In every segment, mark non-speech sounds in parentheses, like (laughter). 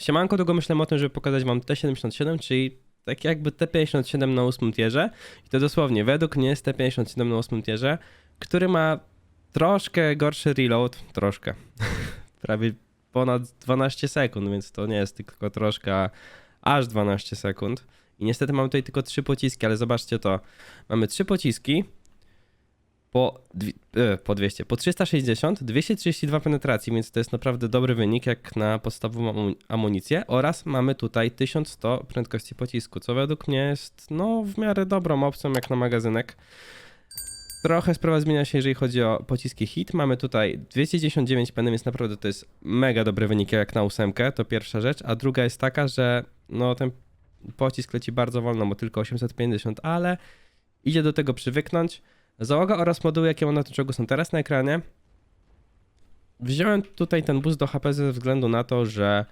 Siemanko, długo myślałem o tym, żeby pokazać wam T77, czyli tak jakby T57 na 8 tierze. I to dosłownie, według mnie jest T57 na 8 tierze, który ma troszkę gorszy reload, troszkę, (laughs) prawie ponad 12 sekund, więc to nie jest tylko troszkę, aż 12 sekund. I niestety mamy tutaj tylko trzy pociski, ale zobaczcie to. Mamy trzy pociski po, e, po 200, po 360, 232 penetracji, więc to jest naprawdę dobry wynik jak na podstawową amu- amunicję oraz mamy tutaj 1100 prędkości pocisku, co według mnie jest no w miarę dobrą opcją jak na magazynek. Trochę sprawa zmienia się, jeżeli chodzi o pociski hit. Mamy tutaj 299 peny, więc naprawdę to jest mega dobry wynik jak na ósemkę, to pierwsza rzecz. A druga jest taka, że no ten pocisk leci bardzo wolno, bo tylko 850, ale idzie do tego przywyknąć. Załoga oraz moduły, jakie mam na tym czołgu są teraz na ekranie. Wziąłem tutaj ten boost do HP ze względu na to, że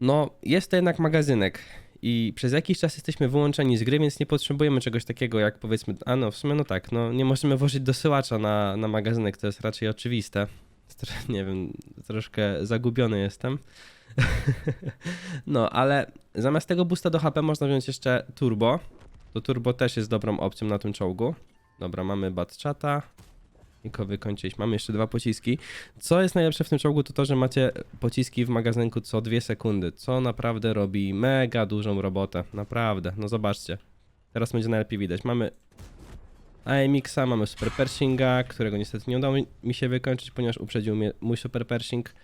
no jest to jednak magazynek i przez jakiś czas jesteśmy wyłączeni z gry, więc nie potrzebujemy czegoś takiego jak powiedzmy, a no w sumie no tak, no nie możemy włożyć dosyłacza na, na magazynek, to jest raczej oczywiste. (laughs) Nie wiem, troszkę zagubiony jestem. (laughs) no, ale zamiast tego boosta do HP można wziąć jeszcze turbo. To turbo też jest dobrą opcją na tym czołgu. Dobra, mamy batchata. I go wykończyć. Mamy jeszcze dwa pociski. Co jest najlepsze w tym czołgu, to to, że macie pociski w magazynku co dwie sekundy, co naprawdę robi mega dużą robotę. Naprawdę. No zobaczcie. Teraz będzie najlepiej widać. Mamy AMX-a, mamy Super Pershinga, którego niestety nie udało mi się wykończyć, ponieważ uprzedził mnie mój Super Pershing.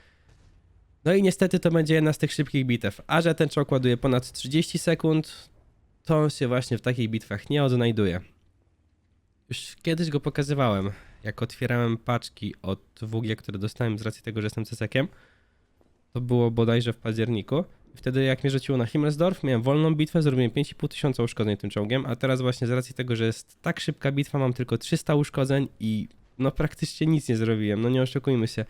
No i niestety to będzie jedna z tych szybkich bitew. A że ten czołg ładuje ponad 30 sekund, to on się właśnie w takich bitwach nie odnajduje. Już kiedyś go pokazywałem, jak otwierałem paczki od WG, które dostałem z racji tego, że jestem cesekiem. To było bodajże w październiku. Wtedy jak mnie rzuciło na Himmelsdorf, miałem wolną bitwę, zrobiłem 5,5 tysiąca uszkodzeń tym czołgiem, a teraz właśnie z racji tego, że jest tak szybka bitwa, mam tylko 300 uszkodzeń i no praktycznie nic nie zrobiłem, no nie oszukujmy się.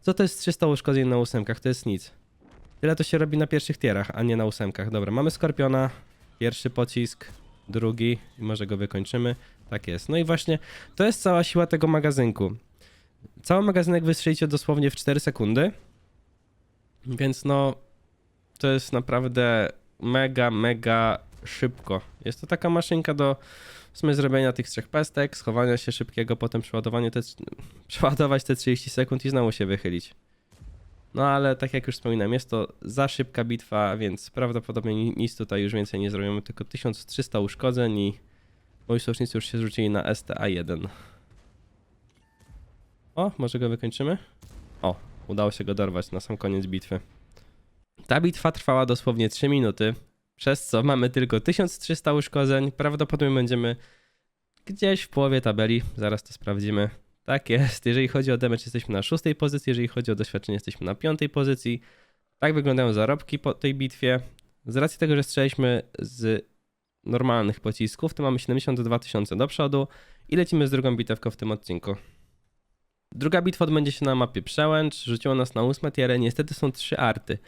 Co to jest 300 uszkodzeń na ósemkach? To jest nic. Tyle to się robi na pierwszych tierach, a nie na ósemkach. Dobra, mamy Skorpiona, pierwszy pocisk, drugi i może go wykończymy. Tak jest. No i właśnie to jest cała siła tego magazynku. Cały magazynek wystrzelicie dosłownie w 4 sekundy. Więc no to jest naprawdę mega, mega szybko. Jest to taka maszynka do w sumie zrobienia tych trzech pestek, schowania się szybkiego, potem przeładowanie te, (laughs) przeładować te 30 sekund i znowu się wychylić. No ale tak jak już wspominałem, jest to za szybka bitwa, więc prawdopodobnie ni- nic tutaj już więcej nie zrobimy, tylko 1300 uszkodzeń i moi sojusznicy już się zrzucili na STA1. O, może go wykończymy? O, udało się go dorwać na sam koniec bitwy. Ta bitwa trwała dosłownie 3 minuty, przez co mamy tylko 1300 uszkodzeń. Prawdopodobnie będziemy gdzieś w połowie tabeli, zaraz to sprawdzimy. Tak jest, jeżeli chodzi o damage jesteśmy na szóstej pozycji, jeżeli chodzi o doświadczenie jesteśmy na piątej pozycji. Tak wyglądają zarobki po tej bitwie. Z racji tego, że strzeliśmy z normalnych pocisków, to mamy 72 tysiące do przodu i lecimy z drugą bitewką w tym odcinku. Druga bitwa odbędzie się na mapie Przełęcz, rzuciło nas na ósme tierę, niestety są trzy arty.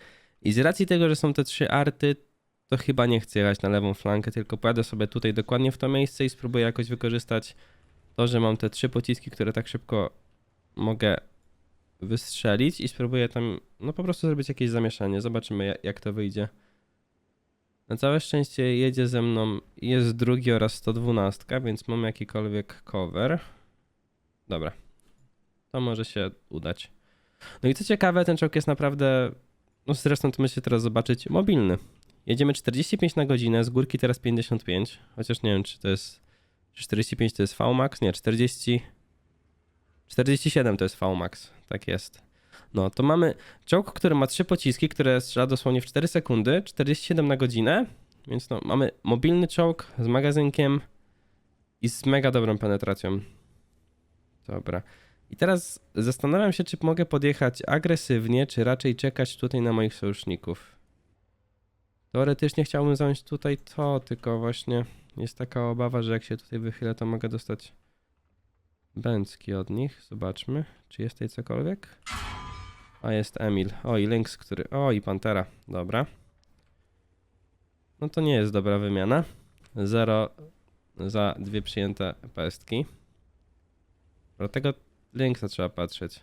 I z racji tego, że są te trzy arty, to chyba nie chcę jechać na lewą flankę, tylko pojadę sobie tutaj dokładnie w to miejsce i spróbuję jakoś wykorzystać to, że mam te trzy pociski, które tak szybko mogę wystrzelić i spróbuję tam, no po prostu zrobić jakieś zamieszanie. Zobaczymy ja- jak to wyjdzie. Na całe szczęście jedzie ze mną, jest drugi oraz 112, więc mam jakikolwiek cover. Dobra. To może się udać. No i co ciekawe, ten czołg jest naprawdę, no zresztą to możecie teraz zobaczyć, mobilny. Jedziemy 45 na godzinę, z górki teraz 55, chociaż nie wiem, czy to jest czy 45 to jest VMAX? Nie, 40. 47 to jest VMAX. Tak jest. No, to mamy czołg, który ma trzy pociski, które strzela dosłownie w 4 sekundy, 47 na godzinę. Więc no, mamy mobilny czołg z magazynkiem i z mega dobrą penetracją. Dobra. I teraz zastanawiam się, czy mogę podjechać agresywnie, czy raczej czekać tutaj na moich sojuszników. Teoretycznie chciałbym zająć tutaj to, tylko właśnie jest taka obawa, że jak się tutaj wychylę, to mogę dostać bęcki od nich. Zobaczmy, czy jest tutaj cokolwiek. A jest Emil. O i Lynx, który... O i Pantera. Dobra. No to nie jest dobra wymiana. Zero za dwie przyjęte pestki. Do tego Lynxa trzeba patrzeć.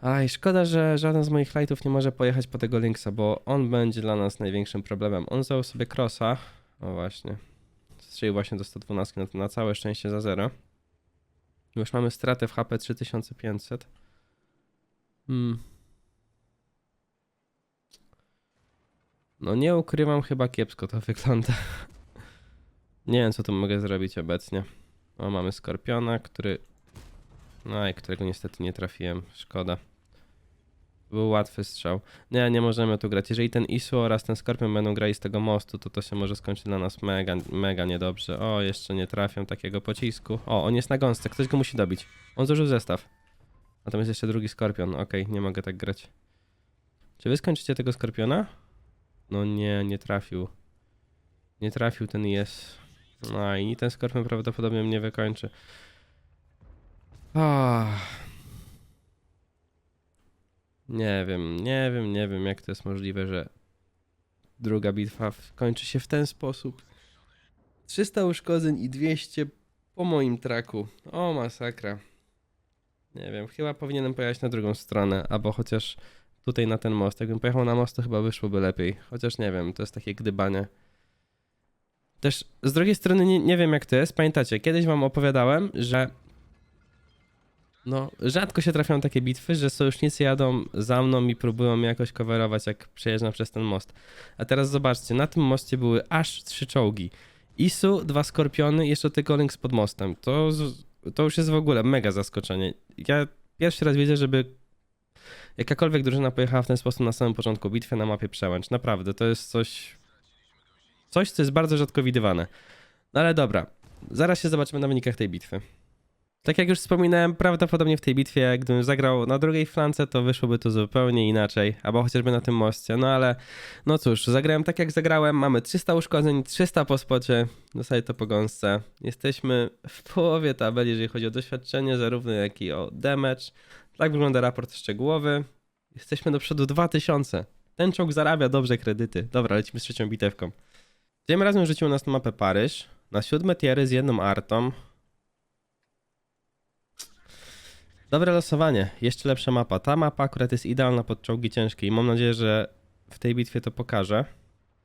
Aj, szkoda, że żaden z moich flightów nie może pojechać po tego Linksa, bo on będzie dla nas największym problemem. On zdał sobie crossa. O właśnie. Strzelił właśnie do 112 na, na całe szczęście za zero. Już mamy stratę w HP 3500. Hmm. No nie ukrywam, chyba kiepsko to (laughs) wygląda. Nie wiem, co tu mogę zrobić obecnie. O, mamy Skorpiona, który... No i którego niestety nie trafiłem. Szkoda. Był łatwy strzał. Nie, nie możemy tu grać. Jeżeli ten Isu oraz ten Skorpion będą grali z tego mostu, to to się może skończyć dla nas mega, mega niedobrze. O, jeszcze nie trafią takiego pocisku. O, on jest na gąsce. Ktoś go musi dobić. On zużył zestaw. Natomiast jeszcze drugi Skorpion. Okej, nie mogę tak grać. Czy wy skończycie tego Skorpiona? No nie, nie trafił. Nie trafił ten jest. No i ten Skorpion prawdopodobnie mnie wykończy. Ah. Nie wiem, nie wiem, nie wiem jak to jest możliwe, że druga bitwa kończy się w ten sposób. 300 uszkodzeń i 200 po moim traku. O, masakra. Nie wiem, chyba powinienem pojechać na drugą stronę, albo chociaż tutaj na ten most. Jakbym pojechał na most, to chyba wyszłoby lepiej. Chociaż nie wiem, to jest takie gdybanie. Też z drugiej strony nie, nie wiem jak to jest. Pamiętacie, kiedyś wam opowiadałem, że no, rzadko się trafiają takie bitwy, że sojusznicy jadą za mną i próbują mnie jakoś coverować, jak przejeżdżam przez ten most. A teraz zobaczcie, na tym moście były aż trzy czołgi. Isu, dwa skorpiony jeszcze tylko Lynx pod mostem. To, z- to już jest w ogóle mega zaskoczenie. Ja pierwszy raz widzę, żeby jakakolwiek drużyna pojechała w ten sposób na samym początku bitwy na mapie przełęcz. Naprawdę, to jest coś... Coś, co jest bardzo rzadko widywane. No ale dobra, zaraz się zobaczymy na wynikach tej bitwy. Tak jak już wspominałem, prawdopodobnie w tej bitwie, gdybym zagrał na drugiej flance, to wyszłoby to zupełnie inaczej, albo chociażby na tym moście. No ale, no cóż, zagrałem tak jak zagrałem, mamy 300 uszkodzeń, 300 po spocie, dostaję to po gąsce. Jesteśmy w połowie tabeli, jeżeli chodzi o doświadczenie, zarówno jak i o damage. Tak wygląda raport szczegółowy. Jesteśmy do przodu 2000. Ten czołg zarabia dobrze kredyty. Dobra, lecimy z trzecią bitewką. Tym razem rzucił nas na mapę Paryż, na siódme tiery z jedną artą. Dobre losowanie, jeszcze lepsza mapa. Ta mapa akurat jest idealna pod czołgi ciężkie i mam nadzieję, że w tej bitwie to pokaże.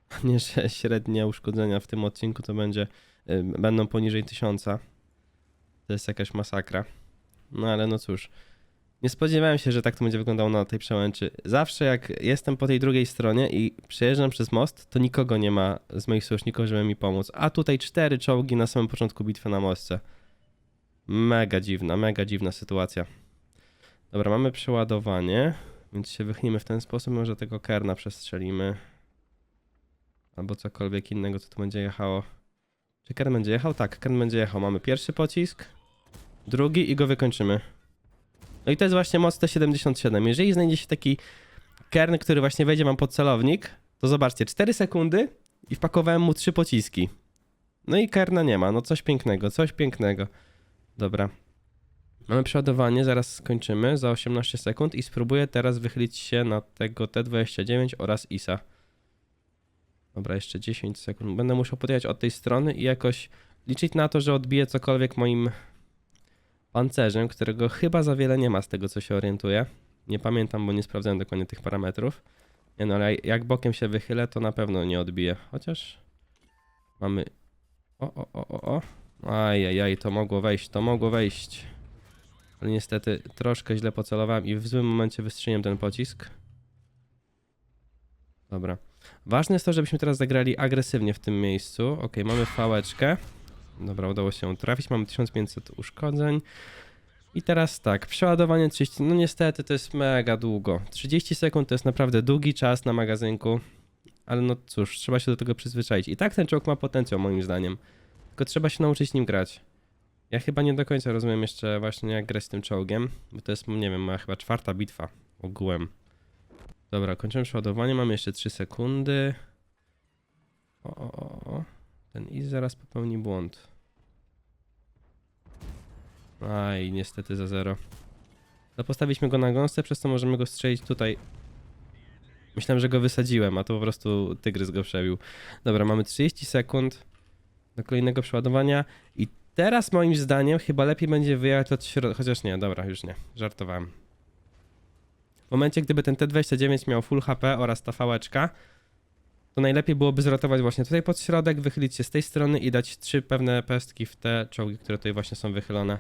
A (laughs) Nie, że średnie uszkodzenia w tym odcinku to będzie, będą poniżej 1000. To jest jakaś masakra. No ale no cóż. Nie spodziewałem się, że tak to będzie wyglądało na tej przełęczy. Zawsze jak jestem po tej drugiej stronie i przejeżdżam przez most, to nikogo nie ma z moich sojuszników, żeby mi pomóc. A tutaj cztery czołgi na samym początku bitwy na moście. Mega dziwna, mega dziwna sytuacja. Dobra, mamy przeładowanie, więc się wychnijmy w ten sposób, może tego kerna przestrzelimy. Albo cokolwiek innego, co tu będzie jechało. Czy kern będzie jechał? Tak, kern będzie jechał. Mamy pierwszy pocisk, drugi i go wykończymy. No i to jest właśnie moc T77. Jeżeli znajdzie się taki kern, który właśnie wejdzie wam pod celownik, to zobaczcie, 4 sekundy i wpakowałem mu trzy pociski. No i kerna nie ma, no coś pięknego, coś pięknego. Dobra. Mamy przeładowanie, zaraz skończymy za 18 sekund i spróbuję teraz wychylić się na tego T29 oraz ISA. Dobra, jeszcze 10 sekund. Będę musiał podjechać od tej strony i jakoś liczyć na to, że odbiję cokolwiek moim pancerzem, którego chyba za wiele nie ma z tego, co się orientuję. Nie pamiętam, bo nie sprawdzałem dokładnie tych parametrów. Nie no, ale jak bokiem się wychylę, to na pewno nie odbije. Chociaż mamy... O, o, o, o, o. Ajajaj, to mogło wejść, to mogło wejść. Ale niestety troszkę źle pocelowałem i w złym momencie wystrzeliłem ten pocisk. Dobra. Ważne jest to, żebyśmy teraz zagrali agresywnie w tym miejscu. Ok, mamy fałeczkę. Dobra, udało się trafić. Mamy 1500 uszkodzeń. I teraz tak, przeładowanie 30. No niestety to jest mega długo. 30 sekund to jest naprawdę długi czas na magazynku. Ale no cóż, trzeba się do tego przyzwyczaić. I tak ten czołg ma potencjał moim zdaniem. Tylko trzeba się nauczyć nim grać. Ja chyba nie do końca rozumiem jeszcze właśnie jak grać z tym czołgiem, bo to jest, nie wiem, moja chyba czwarta bitwa ogółem. Dobra, kończymy przeładowanie, mamy jeszcze 3 sekundy. O, o, o. Ten i zaraz popełni błąd. Aj, niestety za zero. No postawiliśmy go na gąsce, przez co możemy go strzelić tutaj. Myślałem, że go wysadziłem, a to po prostu tygrys go przebił. Dobra, mamy 30 sekund do kolejnego przeładowania i teraz moim zdaniem chyba lepiej będzie wyjechać od środka, chociaż nie, dobra, już nie, żartowałem. momencie, gdyby ten T29 miał full HP oraz ta fałeczka, to najlepiej byłoby zrotować właśnie tutaj pod środek, wychylić się z tej strony i dać trzy pewne pestki w te czołgi, które tutaj właśnie są wychylone.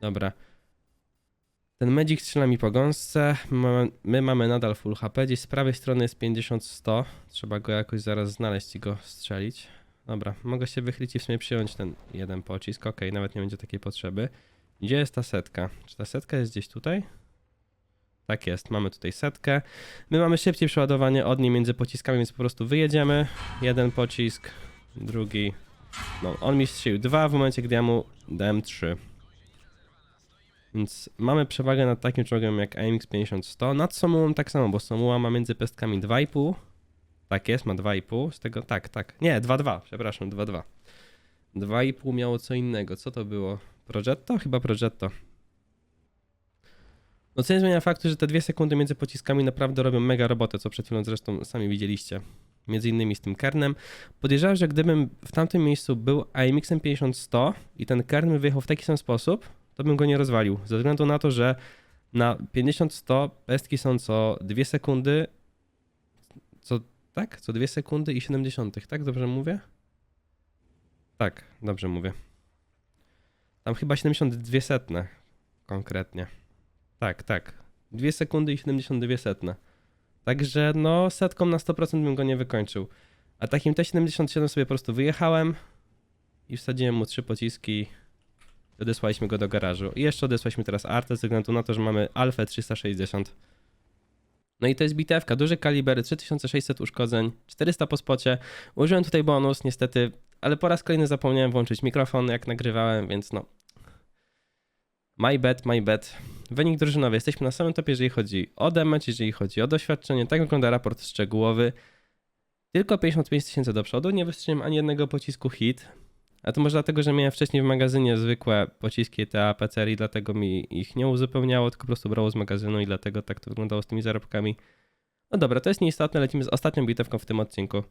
Dobra. Ten Magic strzela mi po gąsce. My mamy nadal full HP. Gdzieś z prawej strony jest 50-100. Trzeba go jakoś zaraz znaleźć i go strzelić. Dobra, mogę się wychylić i w sumie przyjąć ten jeden pocisk. Ok, nawet nie będzie takiej potrzeby. Gdzie jest ta setka? Czy ta setka jest gdzieś tutaj? Tak jest, mamy tutaj setkę. My mamy szybciej przeładowanie od niej między pociskami, więc po prostu wyjedziemy. Jeden pocisk, drugi. No, on mi strzelił dwa w momencie, gdy ja mu dałem trzy. Więc mamy przewagę nad takim czołgiem jak AMX 50-100. Nad Somułą tak samo, bo Somuła ma między pestkami 2,5. Tak jest, ma 2,5. Z tego, tak, tak. Nie, 2,2, przepraszam, 2,2. 2,5 miało co innego. Co to było? Progetto? Chyba Progetto. No co nie zmienia faktu, że te dwie sekundy między pociskami naprawdę robią mega robotę, co przed chwilą zresztą sami widzieliście. Między innymi z tym kernem. Podejrzewam, że gdybym w tamtym miejscu był AMX-em 50-100 i ten kern wyjechał w taki sam sposób, to bym go nie rozwalił. Ze względu na to, że na 50-100 pestki są co 2 sekundy. Co, tak? Co 2 sekundy i 70, tak? Dobrze mówię? Tak, dobrze mówię. Tam chyba 72 setne konkretnie. Tak, tak. 2 sekundy i 72 setne. Także no setką na 100% bym go nie wykończył. A takim T77 sobie po prostu wyjechałem i wsadziłem mu trzy pociski. Odesłaliśmy go do garażu. I jeszcze odesłaliśmy teraz Artę ze względu na to, że mamy Alfę 360. No i to jest bitewka, duży kaliber, 3600 uszkodzeń, 400 po spocie. Użyłem tutaj bonus niestety, ale po raz kolejny zapomniałem włączyć mikrofon jak nagrywałem, więc no. My bad, my bad. Wynik drużynowy. Jesteśmy na samym topie, jeżeli chodzi o damage, jeżeli chodzi o doświadczenie. Tak wygląda raport szczegółowy. Tylko 55 tysięcy do przodu, nie wystrzeliłem ani jednego pocisku hit. A to może dlatego, że miałem wcześniej w magazynie zwykłe pociski TA, PCR i dlatego mi ich nie uzupełniało, tylko po prostu brało z magazynu i dlatego tak to wyglądało z tymi zarobkami. No dobra, to jest nieistotne, lecimy z ostatnią bitewką w tym odcinku.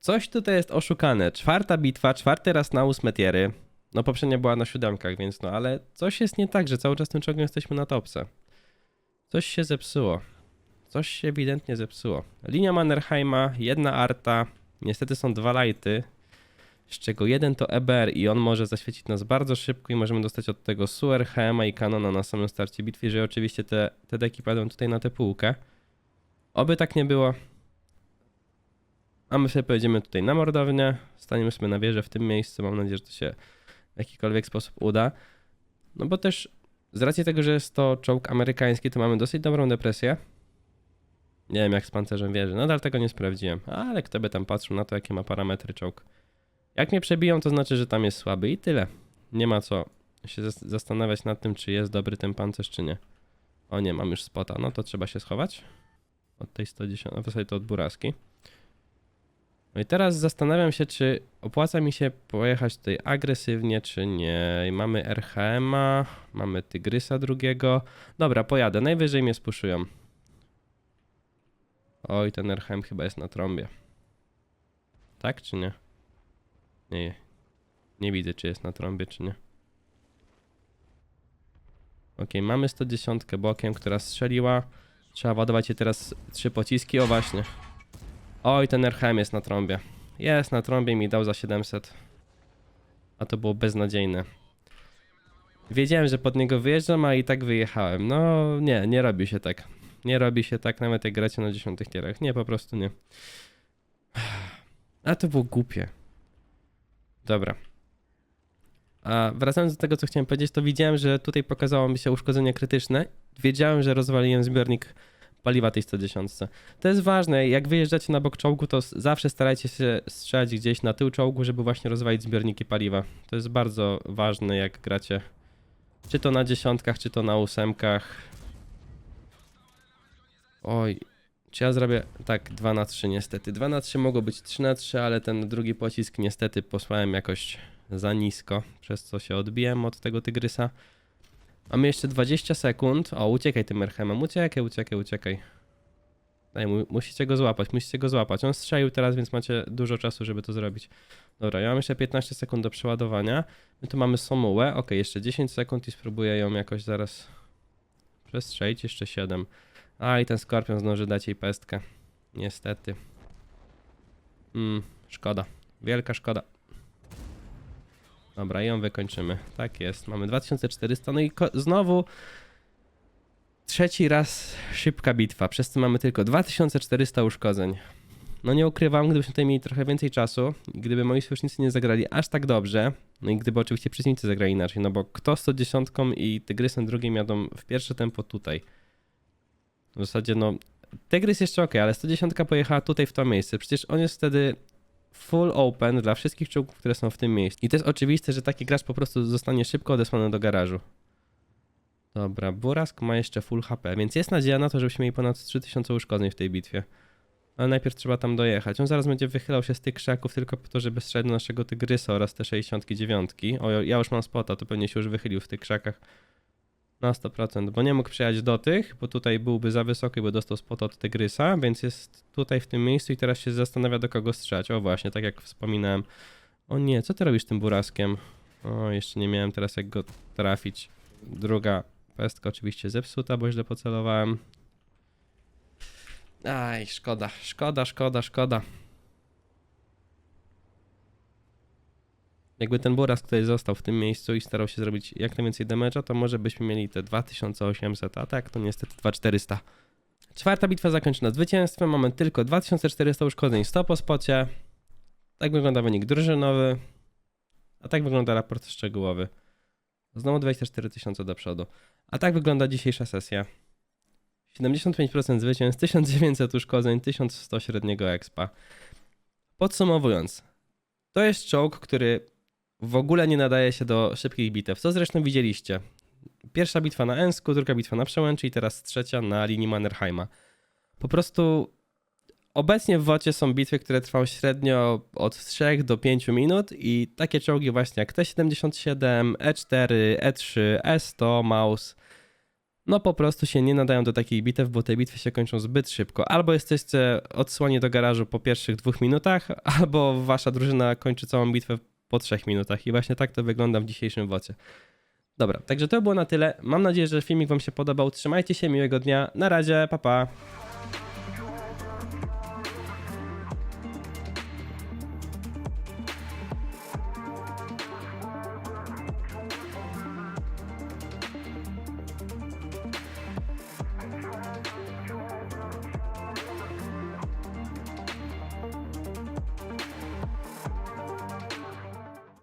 Coś tutaj jest oszukane. Czwarta bitwa, czwarty raz na ósme tiery. No poprzednia była na siódemkach, więc no, ale coś jest nie tak, że cały czas tym czołgiem jesteśmy na topce. Coś się zepsuło. Coś się ewidentnie zepsuło. Linia Mannerheima, jedna arta, niestety są dwa lighty, z czego jeden to EBR i on może zaświecić nas bardzo szybko i możemy dostać od tego Suer, HMA i Kanona na samym starcie bitwy, że oczywiście te, te deki padną tutaj na tę półkę. Oby tak nie było. A my sobie pojedziemy tutaj na mordownię, staniemy sobie na wieżę w tym miejscu, mam nadzieję, że to się w jakikolwiek sposób uda. No bo też z racji tego, że jest to czołg amerykański, to mamy dosyć dobrą depresję. Nie wiem jak z pancerzem wieży, nadal tego nie sprawdziłem, ale kto by tam patrzył na to, jakie ma parametry czołg. Jak mnie przebiją, to znaczy, że tam jest słaby i tyle. Nie ma co się zas- zastanawiać nad tym, czy jest dobry ten pancerz, czy nie. O nie, mam już spota, no to trzeba się schować. Od tej 110, a w zasadzie to od buraski. No i teraz zastanawiam się, czy opłaca mi się pojechać tutaj agresywnie, czy nie. I mamy RHM-a, mamy Tygrysa drugiego. Dobra, pojadę, najwyżej mnie spuszują. Oj, ten RHM chyba jest na trąbie. Tak czy nie? Nie, nie widzę, czy jest na trąbie, czy nie. Ok, mamy 110 bokiem, która strzeliła. Trzeba ładować je teraz trzy pociski. O właśnie. Oj, ten RHM jest na trąbie. Jest na trąbie i mi dał za 700. A to było beznadziejne. Wiedziałem, że pod niego wyjeżdżam, a i tak wyjechałem. No nie, nie robi się tak. Nie robi się tak, nawet jak gracie na 10 tierach. Nie, po prostu nie. A to było głupie. Dobra. A wracając do tego, co chciałem powiedzieć, to widziałem, że tutaj pokazało mi się uszkodzenie krytyczne. Wiedziałem, że rozwaliłem zbiornik paliwa tej 110. To jest ważne, jak wyjeżdżacie na bok czołgu, to zawsze starajcie się strzelać gdzieś na tył czołgu, żeby właśnie rozwalić zbiorniki paliwa. To jest bardzo ważne, jak gracie. Czy to na dziesiątkach, czy to na ósemkach. Oj, czy ja zrobię tak 2 na 3 niestety. 2 na 3 mogło być 3 na 3, ale ten drugi pocisk niestety posłałem jakoś za nisko, przez co się odbiłem od tego tygrysa. Mamy jeszcze 20 sekund. O, uciekaj tym Merhemem, uciekaj, uciekaj, uciekaj. Daj, mu, musicie go złapać, musicie go złapać. On strzelił teraz, więc macie dużo czasu, żeby to zrobić. Dobra, ja mam jeszcze 15 sekund do przeładowania. My tu mamy Somułę. Ok, jeszcze 10 sekund i spróbuję ją jakoś zaraz Przestrzelić jeszcze 7. A i ten skorpion zdąży dać jej pestkę. Niestety. Mm, szkoda. Wielka szkoda. Dobra, i ją wykończymy. Tak jest. Mamy 2400. No i znowu trzeci raz szybka bitwa, przez co mamy tylko 2400 uszkodzeń. No nie ukrywam, gdybyśmy tutaj mieli trochę więcej czasu, gdyby moi sojusznicy nie zagrali aż tak dobrze, no i gdyby oczywiście przeciwnicy zagrali inaczej, no bo kto 110 i Tygrysem drugim jadą w pierwsze tempo tutaj. W zasadzie no, Tygrys jeszcze ok, ale 110 pojechała tutaj w to miejsce, przecież on jest wtedy full open dla wszystkich czołgów, które są w tym miejscu. I to jest oczywiste, że taki gracz po prostu zostanie szybko odesłany do garażu. Dobra, Burask ma jeszcze full HP, więc jest nadzieja na to, żebyśmy mieli ponad 3000 uszkodzeń w tej bitwie. Ale najpierw trzeba tam dojechać. On zaraz będzie wychylał się z tych krzaków tylko po to, żeby strzelić naszego tygrysa oraz te 69. O, ja już mam spota, to pewnie się już wychylił w tych krzakach. Na 100%, bo nie mógł przejechać do tych, bo tutaj byłby za wysoki, bo dostał spota od tygrysa, więc jest tutaj w tym miejscu i teraz się zastanawia do kogo strzelać. O właśnie, tak jak wspominałem. O nie, co ty robisz tym buraskiem? O, jeszcze nie miałem teraz jak go trafić. Druga pestka oczywiście zepsuta, bo źle pocelowałem. Aj, szkoda, szkoda, szkoda, szkoda. Jakby ten Buras tutaj został w tym miejscu i starał się zrobić jak najwięcej damage'a, to może byśmy mieli te 2800, a tak to niestety 2400. Czwarta bitwa zakończona zwycięstwem, mamy tylko 2400 uszkodzeń 100 po spocie. Tak wygląda wynik drużynowy, a tak wygląda raport szczegółowy. Znowu 24 tysiące do przodu. A tak wygląda dzisiejsza sesja. 75% zwycięstw, 1900 uszkodzeń, 1100 średniego expa. Podsumowując, to jest czołg, który w ogóle nie nadaje się do szybkich bitew, co zresztą widzieliście. Pierwsza bitwa na Ensku, druga bitwa na Przełęczy i teraz trzecia na linii Mannerheima. Po prostu obecnie w WOCie są bitwy, które trwają średnio od 3 do 5 minut i takie czołgi właśnie jak T-77, E4, E3, E100, Maus no po prostu się nie nadają do takich bitew, bo te bitwy się kończą zbyt szybko. Albo jesteście odsłoni do garażu po pierwszych dwóch minutach, (laughs) albo wasza drużyna kończy całą bitwę po trzech minutach. I właśnie tak to wygląda w dzisiejszym wocie. Dobra, także to było na tyle. Mam nadzieję, że filmik wam się podobał. Trzymajcie się, miłego dnia. Na razie, pa pa.